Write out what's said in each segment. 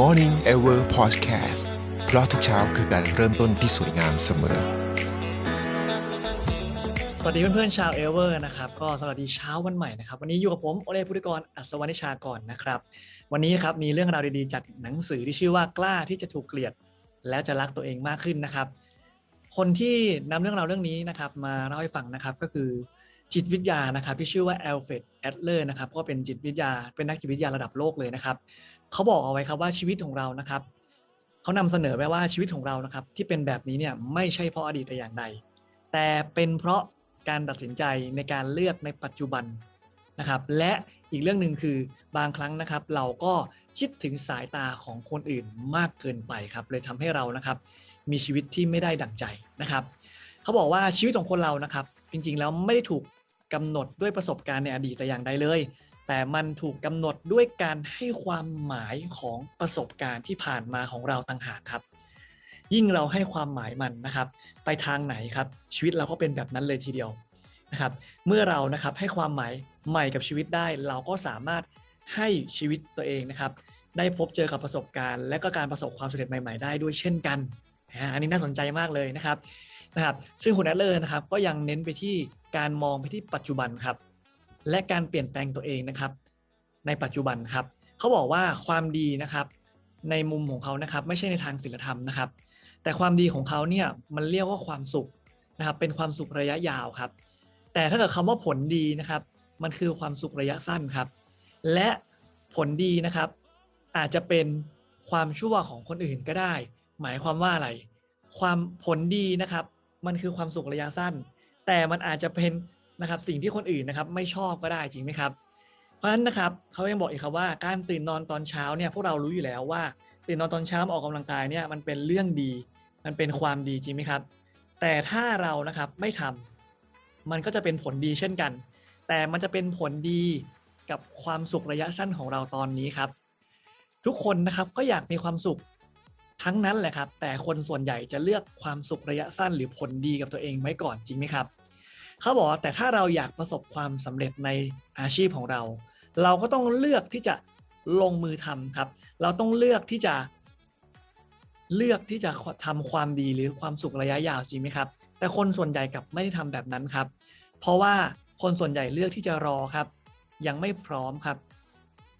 Morning Ever Podcast เพราะทุกเช้าคือการเริ่มต้นที่สวยงามเสมอ สวัสดีเพื่อนๆชาวเอเวอร์นะครับ ก็สวัสดีเช้าวันใหม่นะครับ วันนี้อยู่กับผมโอเลพุทธิกรอัศวนิชากรนะครับ วันนี้ครับมีเรื่องราวดีๆจากหนังสือที่ชื่อว่ากล้าที่จะถูกเกลียด แล้วจะรักตัวเองมากขึ้นนะครับ คนที่นำเรื่องราวเรื่องนี้นะครับ มาเล่าให้ฟังนะครับก็คือจิตวิทยานะครับที่ชื่อว่าแอลเฟรดแอดเลอร์นะครับก็เป็นจิตวิทยาเป็นนักจิตวิทยาระดับโลกเลยนะครับ เขาบอกเอาไว้ครับว่าชีวิตของเรานะครับเขานำเสนอไว้ว่าชีวิตของเรานะครับ ที่เป็นแบบนี้เนี่ยไม่ใช่เพราะอดีตแต่อย่างใด แต่เป็นเพราะการตัดสินใจในการเลือกในปัจจุบันนะครับ และอีกเรื่องหนึ่งคือบางครั้งนะครับ เราก็คิดถึงสายตาของคนอื่นมากเกินไปครับ เลยทำให้เรานะครับ มีชีวิตที่ไม่ได้ดั่งใจนะครับเขาบอกว่าชีวิตของคนเรานะครับ จริงๆแล้วไม่ได้ถูกกำหนดด้วยประสบการณ์ในอดีตแต่อย่างใดเลย แต่มันถูกกำหนดด้วยการให้ความหมายของประสบการณ์ที่ผ่านมาของเราต่างหากครับ ยิ่งเราให้ความหมายมันนะครับ ไปทางไหนครับ ชีวิตเราก็เป็นแบบนั้นเลยทีเดียวนะครับ เมื่อเรานะครับให้ความหมายใหม่กับชีวิตได้ เราก็สามารถให้ชีวิตตัวเองนะครับ ได้พบเจอกับประสบการณ์ และก็การประสบความสำเร็จใหม่ ๆ ได้ด้วยเช่นกันอันนี้น่าสนใจมากเลยนะครับนะครับ ซึ่งคุณแอดเลอร์นะครับก็ยังเน้นไปที่การมองไปที่ปัจจุบันครับ และการเปลี่ยนแปลงตัวเองนะครับ ในปัจจุบันครับเขาบอกว่าความดีนะครับ ในมุมของเขานะครับ ไม่ใช่ในทางศีลธรรมนะครับ แต่ความดีของเขาเนี่ยมันเรียกว่าความสุขนะครับ เป็นความสุขระยะยาวครับ แต่ถ้าเกิดคำว่าผลดีนะครับ มันคือความสุขระยะสั้นครับ และผลดีนะครับ อาจจะเป็นความชั่วของคนอื่นก็ได้ หมายความว่าอะไร ความผลดีนะครับ มันคือความสุขระยะสั้น แต่มันอาจจะเป็น นะครับสิ่งที่คนอื่นนะครับไม่ชอบก็ได้จริงไหมครับ เพราะฉะนั้นนะครับเขายังบอกอีกครับว่าการตื่นนอนตอนเช้าเนี่ยพวกเรารู้อยู่แล้วว่าตื่นนอนตอนเช้ามาออกกำลังกายเนี่ยมันเป็นเรื่องดี มันเป็นความดีจริงไหมครับ แต่ถ้าเรานะครับไม่ทำมันก็จะเป็นผลดีเช่นกัน แต่มันจะเป็นผลดีกับความสุขระยะสั้นของเราตอนนี้ครับ ทุกคนนะครับก็อยากมีความสุขทั้งนั้นแหละครับ แต่คนส่วนใหญ่จะเลือกความสุขระยะสั้น หรือผลดีกับตัวเองไว้ก่อนจริงไหมครับ เขาบอกว่าแต่ถ้าเราอยากประสบความสำเร็จในอาชีพของเรา เราก็ต้องเลือกที่จะลงมือทำครับ เราต้องเลือกที่จะเลือกที่จะทำความดีหรือความสุขระยะยาวจริงไหมครับ แต่คนส่วนใหญ่กลับไม่ได้ทำแบบนั้นครับ เพราะว่าคนส่วนใหญ่เลือกที่จะรอครับ ยังไม่พร้อมครับ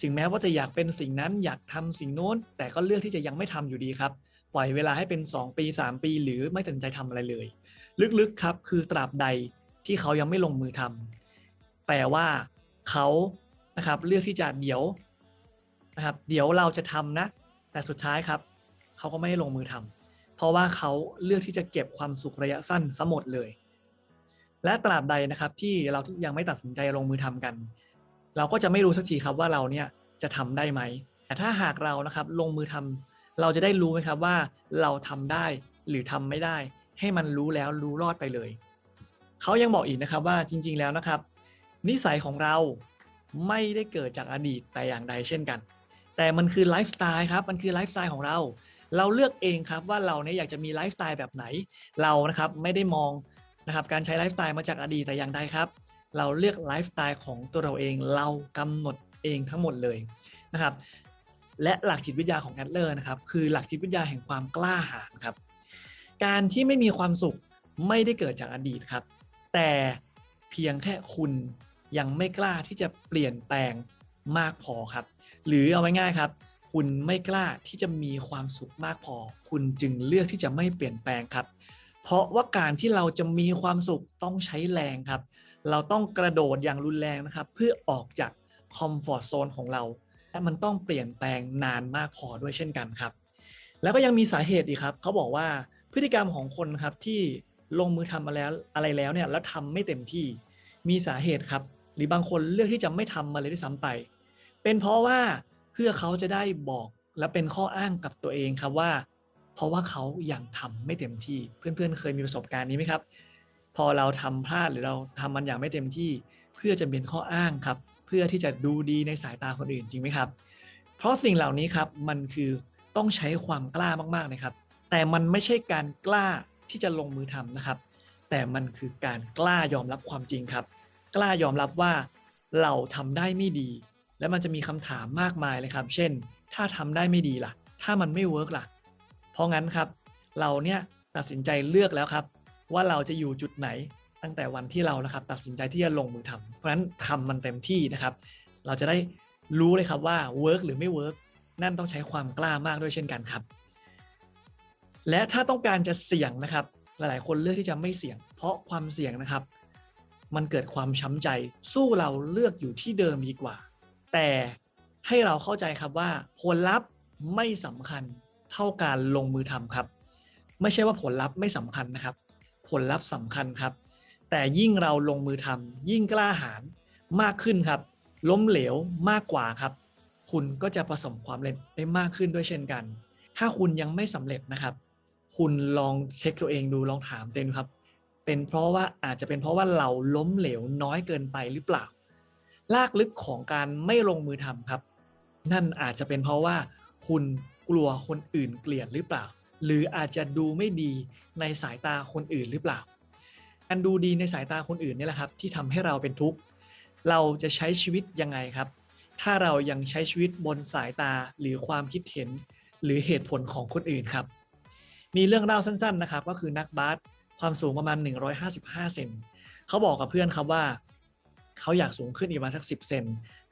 ถึงแม้ว่าจะอยากเป็นสิ่งนั้นอยากทำสิ่งโน้น แต่ก็เลือกที่จะยังไม่ทำอยู่ดีครับ ปล่อยเวลาให้เป็น 2 ปี 3 ปี หรือไม่ตัดใจทำอะไรเลย ลึกๆครับ คือตราบใด ที่เขายังไม่ลงมือทำแปลว่าเขานะครับเลือกที่จะเดี๋ยวนะครับ เดี๋ยวเราจะทำนะ แต่สุดท้ายครับเขาก็ไม่ได้ลงมือทำเพราะว่าเขาเลือกที่จะเก็บความสุขระยะสั้นซะหมดเลย และตราบใดนะครับที่เรายังไม่ตัดสินใจลงมือทำกัน เราก็จะไม่รู้สักทีครับว่าเราเนี่ยจะทำได้ไหม แต่ถ้าหากเรานะครับลงมือทำเราจะได้รู้ไหมครับว่าเราทำได้หรือทำไม่ได้ ให้มันรู้แล้วรู้รอดไปเลย เขายังบอกอีกนะครับว่าจริง ๆ แล้วนะครับ นิสัยของเราไม่ได้เกิดจากอดีตแต่อย่างใดเช่นกัน แต่มันคือไลฟ์สไตล์ครับ มันคือไลฟ์สไตล์ของเรา เราเลือกเองครับว่าเราเนี่ยอยากจะมีไลฟ์สไตล์แบบไหน เรานะครับไม่ได้มองนะครับการใช้ไลฟ์สไตล์มาจากอดีตแต่อย่างใดครับ เราเลือกไลฟ์สไตล์ของตัวเราเอง เรากำหนดเองทั้งหมดเลยนะครับ และหลักจิตวิทยาของแอดเลอร์นะครับคือหลักจิตวิทยาแห่งความกล้าหาญครับ การที่ไม่มีความสุขไม่ได้เกิดจากอดีตครับ แต่เพียงแค่คุณยังไม่กล้าที่จะเปลี่ยนแปลงมากพอครับ หรือเอาไว้ง่ายครับ คุณไม่กล้าที่จะมีความสุขมากพอ คุณจึงเลือกที่จะไม่เปลี่ยนแปลงครับ เพราะว่าการที่เราจะมีความสุขต้องใช้แรงครับ เราต้องกระโดดอย่างรุนแรงนะครับ เพื่อออกจากคอมฟอร์ทโซนของเรา และมันต้องเปลี่ยนแปลงนานมากพอด้วยเช่นกันครับ แล้วก็ยังมีสาเหตุอีกครับ เขาบอกว่าพฤติกรรมของคนครับที่ ลงมือทำมาแล้วอะไรแล้วเนี่ยแล้วทำไม่เต็มที่มีสาเหตุครับ หรือบางคนเลือกที่จะไม่ทำมาเลยด้วยซ้ำไป เป็นเพราะว่าเพื่อเขาจะได้บอกและเป็นข้ออ้างกับตัวเองครับว่า เพราะว่าเขายังทำไม่เต็มที่ เพื่อนๆ เคยมีประสบการณ์นี้ไหมครับ พอเราทำพลาดหรือเราทำมันอย่างไม่เต็มที่ เพื่อจะเป็นข้ออ้างครับ เพื่อที่จะดูดีในสายตาคนอื่นจริงไหมครับ เพราะสิ่งเหล่านี้ครับมันคือต้องใช้ความกล้ามากๆนะครับ แต่มันไม่ใช่การกล้า ที่จะลงมือทำนะครับ แต่มันคือการกล้ายอมรับความจริงครับ กล้ายอมรับว่าเราทำได้ไม่ดี และมันจะมีคำถามมากมายเลยครับ เช่น ถ้าทำได้ไม่ดีล่ะ ถ้ามันไม่เวิร์กล่ะ เพราะงั้นครับ เราเนี่ยตัดสินใจเลือกแล้วครับ ว่าเราจะอยู่จุดไหนตั้งแต่วันที่เรานะครับ ตัดสินใจที่จะลงมือทำเพราะฉะนั้นทำมันเต็มที่นะครับ เราจะได้รู้เลยครับว่าเวิร์กหรือไม่เวิร์กนั่นต้องใช้ความกล้ามากด้วยเช่นกันครับ และถ้าต้องการจะเสี่ยงนะครับ หลายๆ คนเลือกที่จะไม่เสี่ยง เพราะความเสี่ยงนะครับ มันเกิดความช้ำใจ สู้เราเลือกอยู่ที่เดิมดีกว่า แต่ให้เราเข้าใจครับว่าผลลัพธ์ไม่สำคัญเท่าการลงมือทำครับ ไม่ใช่ว่าผลลัพธ์ไม่สำคัญนะครับ ผลลัพธ์สำคัญครับ แต่ยิ่งเราลงมือทำยิ่งกล้าหาญมากขึ้นครับ ล้มเหลวมากกว่าครับ คุณก็จะประสบความสำเร็จได้มากขึ้นด้วยเช่นกัน ถ้าคุณยังไม่สำเร็จนะครับ คุณลองเช็คตัวเองดูลองถามตัวเองครับ เป็นเพราะว่าอาจจะเป็นเพราะว่าเราล้มเหลวน้อยเกินไปหรือเปล่า ลากลึกของการไม่ลงมือทำครับ นั่นอาจจะเป็นเพราะว่า คุณกลัวคนอื่นเกลียดหรือเปล่า หรืออาจจะดูไม่ดีในสายตาคนอื่นหรือเปล่าการดูดีในสายตาคนอื่นนี่แหละครับ ที่ทำให้เราเป็นทุกข์เราจะใช้ชีวิตยังไงครับ ถ้าเรายังใช้ชีวิตบนสายตาหรือความคิดเห็นหรือเหตุผลของคนอื่นครับ มีเรื่องเล่าสั้นๆนะครับก็คือนักบาสความสูงประมาณ 155 เซนเขาบอกกับเพื่อนครับว่าเขาอยากสูงขึ้นอีกประมาณสัก 10 เซน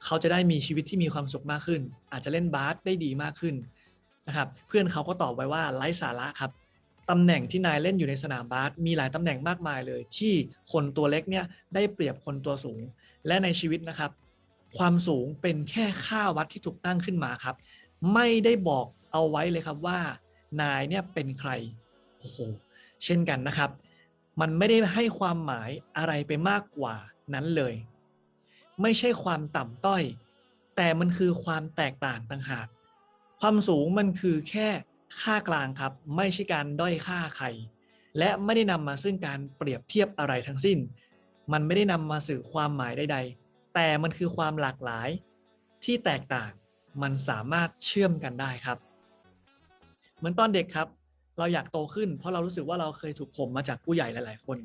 เขาจะได้มีชีวิตที่มีความสุขมากขึ้น อาจจะเล่นบาสได้ดีมากขึ้นนะครับเพื่อนเขาก็ตอบไว้ว่าไร้สาระครับตำแหน่งที่นายเล่นอยู่ในสนามบาสมีหลายตำแหน่งมากมายเลย ที่คนตัวเล็กเนี่ยได้เปรียบคนตัวสูง และในชีวิตนะครับ ความสูงเป็นแค่ค่าวัดที่ถูกตั้งขึ้นมาครับ ไม่ได้บอกเอาไว้เลยครับว่า นายเนี่ยเป็นใครโอ้โหเช่นกันนะครับ มันไม่ได้ให้ความหมายอะไรไปมากกว่านั้นเลย ไม่ใช่ความต่ำต้อย แต่มันคือความแตกต่างต่างหาก ความสูงมันคือแค่ค่ากลางครับ ไม่ใช่การด้อยค่าใคร และไม่ได้นำมาซึ่งการเปรียบเทียบอะไรทั้งสิ้น มันไม่ได้นำมาสื่อความหมายใดๆ แต่มันคือความหลากหลายที่แตกต่าง มันสามารถเชื่อมกันได้ครับ เหมือนตอนเด็กครับ เราอยากโตขึ้น เพราะเรารู้สึกว่าเราเคยถูกข่มมาจากผู้ใหญ่หลาย ๆ คน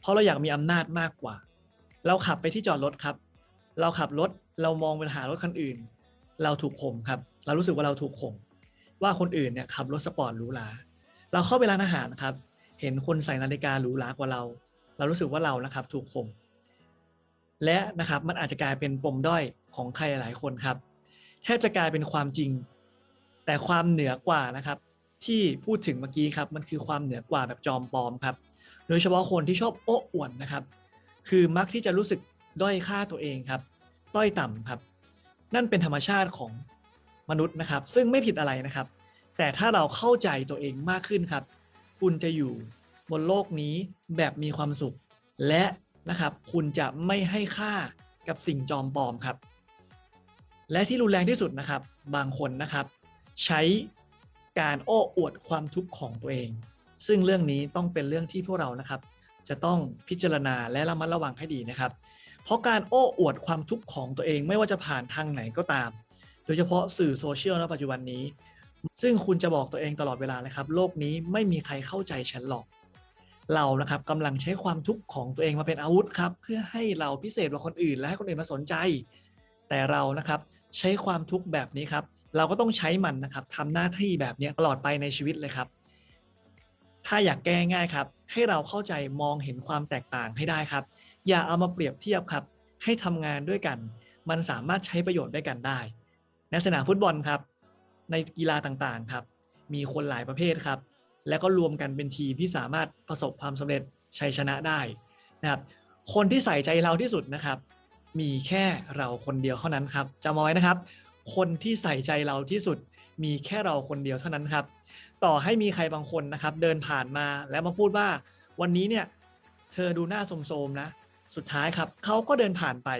เพราะเราอยากมีอำนาจมากกว่า เราขับไปที่จอดรถครับ เราขับรถเรามองไปหารถคันอื่น เราถูกข่มครับ เรารู้สึกว่าเราถูกข่มว่าคนอื่นเนี่ยขับรถสปอร์ตหรูหราเราเข้าไปร้านอาหารครับ เห็นคนใส่นาฬิกาหรูหรากว่าเรา เรารู้สึกว่าเรานะครับ ถูกข่มและนะครับมันอาจจะกลายเป็นปมด้อยของใครหลายคนครับแทบจะกลายเป็นความจริง แต่ความเหนือกว่านะครับที่พูดถึงเมื่อกี้ครับมันคือความเหนือกว่าแบบจอมปลอมครับ โดยเฉพาะคนที่ชอบโอ้อวดนะครับ คือมักที่จะรู้สึกด้อยค่าตัวเองครับต้อยต่ำครับ นั่นเป็นธรรมชาติของมนุษย์นะครับ ซึ่งไม่ผิดอะไรนะครับ แต่ถ้าเราเข้าใจตัวเองมากขึ้นครับ คุณจะอยู่บนโลกนี้แบบมีความสุข และนะครับ คุณจะไม่ให้ค่ากับสิ่งจอมปลอมครับ และที่รุนแรงที่สุดนะครับ บางคนนะครับ ใช้การโอ้อวดความทุกข์ของตัวเอง ซึ่งเรื่องนี้ต้องเป็นเรื่องที่พวกเรานะครับ จะต้องพิจารณาและระมัดระวังให้ดีนะครับ เพราะการโอ้อวดความทุกข์ของตัวเองไม่ว่าจะผ่านทางไหนก็ตาม โดยเฉพาะสื่อโซเชียลณปัจจุบันนี้ ซึ่งคุณจะบอกตัวเองตลอดเวลาเลยครับ โลกนี้ไม่มีใครเข้าใจฉันหรอก เรานะครับกำลังใช้ความทุกข์ของตัวเองมาเป็นอาวุธครับ เพื่อให้เราพิเศษกว่าคนอื่น และให้คนอื่นมาสนใจ แต่เรานะครับใช้ความทุกข์แบบนี้ครับ เราก็ต้องใช้มันนะครับทำหน้าที่แบบนี้ตลอดไปในชีวิตเลยครับ ถ้าอยากแก้ง่ายครับ ให้เราเข้าใจมองเห็นความแตกต่างให้ได้ครับ อย่าเอามาเปรียบเทียบครับ ให้ทำงานด้วยกัน มันสามารถใช้ประโยชน์ด้วยกันได้ ในสนามฟุตบอลครับ ในกีฬาต่างๆครับ มีคนหลายประเภทครับ แล้วก็รวมกันเป็นทีมที่สามารถประสบความสำเร็จชัยชนะได้นะครับ คนที่ใส่ใจเราที่สุดนะครับ มีแค่เราคนเดียวเท่านั้นครับจำเอาไว้นะครับ คนที่ใส่ใจเราที่สุดมีแค่เราคนเดียวเท่านั้นครับ ต่อให้มีใครบางคนนะครับ เดินผ่านมาแล้วมาพูดว่าวันนี้เนี่ยเธอดูหน้าโสมๆนะ สุดท้ายครับเขาก็เดินผ่านไป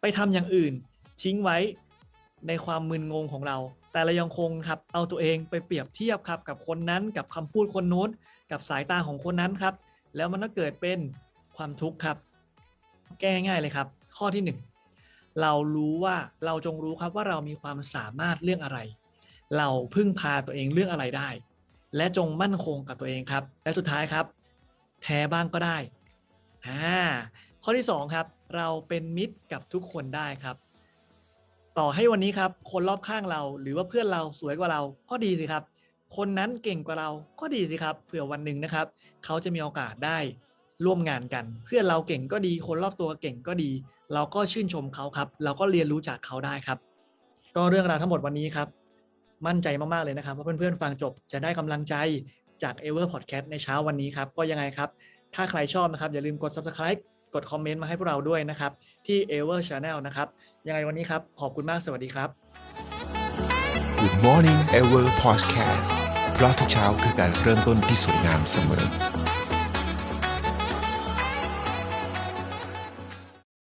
ไปทำอย่างอื่น ทิ้งไว้ในความมึนงงของเรา แต่เรายังคงครับเอาตัวเองไปเปรียบเทียบครับ กับคนนั้นกับคำพูดคนโน้น กับสายตาของคนนั้นครับ แล้วมันก็เกิดเป็นความทุกข์ครับ แก้ง่ายเลยครับ ข้อที่หนึ่ง เรารู้ว่าเราจงรู้ครับว่าเรามีความสามารถเรื่องอะไร เราพึ่งพาตัวเองเรื่องอะไรได้ และจงมั่นคงกับตัวเองครับ และสุดท้ายครับ แพ้บ้างก็ได้อ่าข้อที่สองครับเราเป็นมิตรกับทุกคนได้ครับ ต่อให้วันนี้ครับ คนรอบข้างเราหรือว่าเพื่อนเราสวยกว่าเราก็ดีสิครับ คนนั้นเก่งกว่าเราก็ดีสิครับเผื่อวันหนึ่งนะครับ เขาจะมีโอกาสได้ร่วมงานกัน เพื่อนเราเก่งก็ดี คนรอบตัวเก่งก็ดี เราก็ชื่นชมเขาครับ เราก็เรียนรู้จากเขาได้ครับ ก็เรื่องราวทั้งหมดวันนี้ครับ มั่นใจมากๆเลยนะครับว่าเพื่อนๆฟังจบจะได้กำลังใจจาก Ever Podcast ในเช้าวันนี้ครับ ก็ยังไงครับ ถ้าใครชอบนะครับ อย่าลืมกด Subscribe กดคอมเมนต์มาให้พวกเราด้วยนะครับ ที่ Ever Channel นะครับ ยังไงวันนี้ครับ ขอบคุณมากสวัสดีครับ Good Morning Ever Podcast เพราะทุกเช้าคือการเริ่มต้นที่สวยงามเสมอ